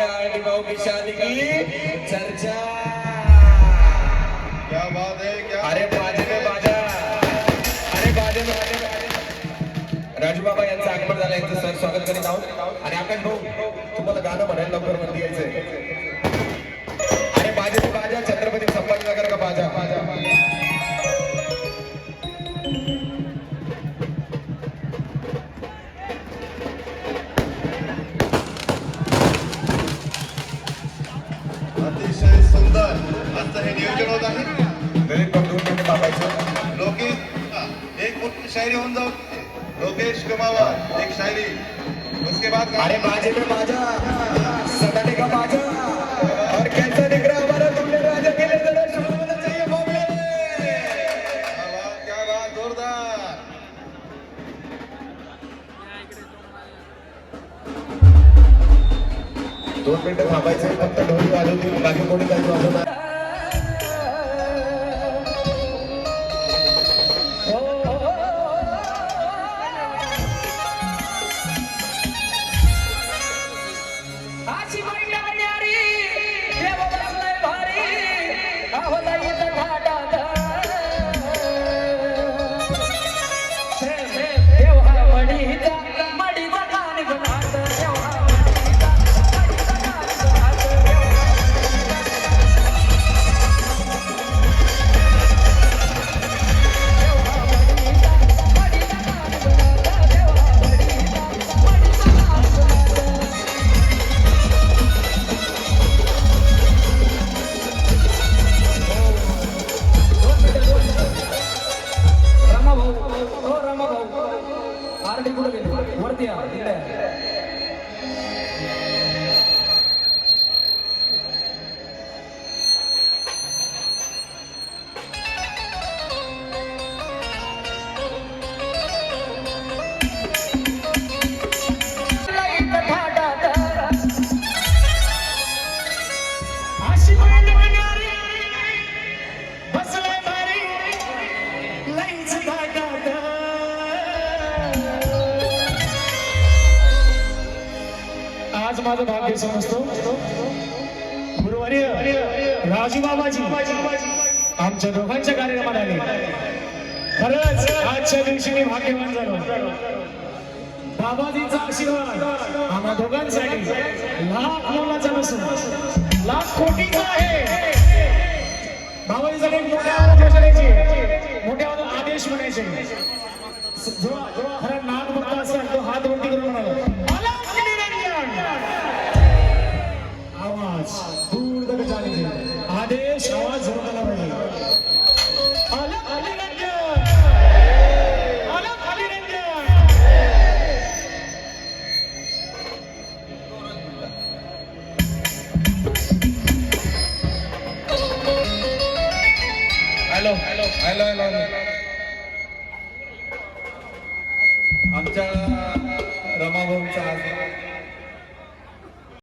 भाऊ की शादी की चर्चा। क्या बात है क्या अरे बाजे में बाजा। अरे बाजे में बाजे राजू बाबा यांचं आगमन झालं यांचं सर स्वागत करीत आहोत. आणि आकाश भाऊ तुम्हाला गाणं म्हणायला लवकरमध्ये यायचंय. शायरी होऊन जाऊ. लोकेश कमावा एक शायरी. उसके बाद अरे बाजे में बाजा सदाने का बाजा और कैसा दिख रहा हमारा? तुमने राजा के लिए जरा शुरू होना चाहिए बॉम्बे क्या बात क्या बात जोरदार. दोन मिनिटं थांबायचे फक्त ढोली वाजवतील बाकी कोणी काही वाजवणार അടിപൊളി വൃത്തിയാണ് आज माझं भाग्य समजतो. गुरुवारी राजू बाबाजी आमच्या दोघांच्या कार्यक्रमात आले. खरंच आजच्या दिवशी मी भाग्यवान झालो. बाबाजीचा आशीर्वाद आम्हा दोघांसाठी लाख मोलाचा नसून. लाख कोटीचा आहे. बाबाजीसाठी मोठ्या आवाज म्हणायचे मोठ्या आवाजात आदेश म्हणायचे. हॅलो हॅलो आमच्या रमाभाऊंचा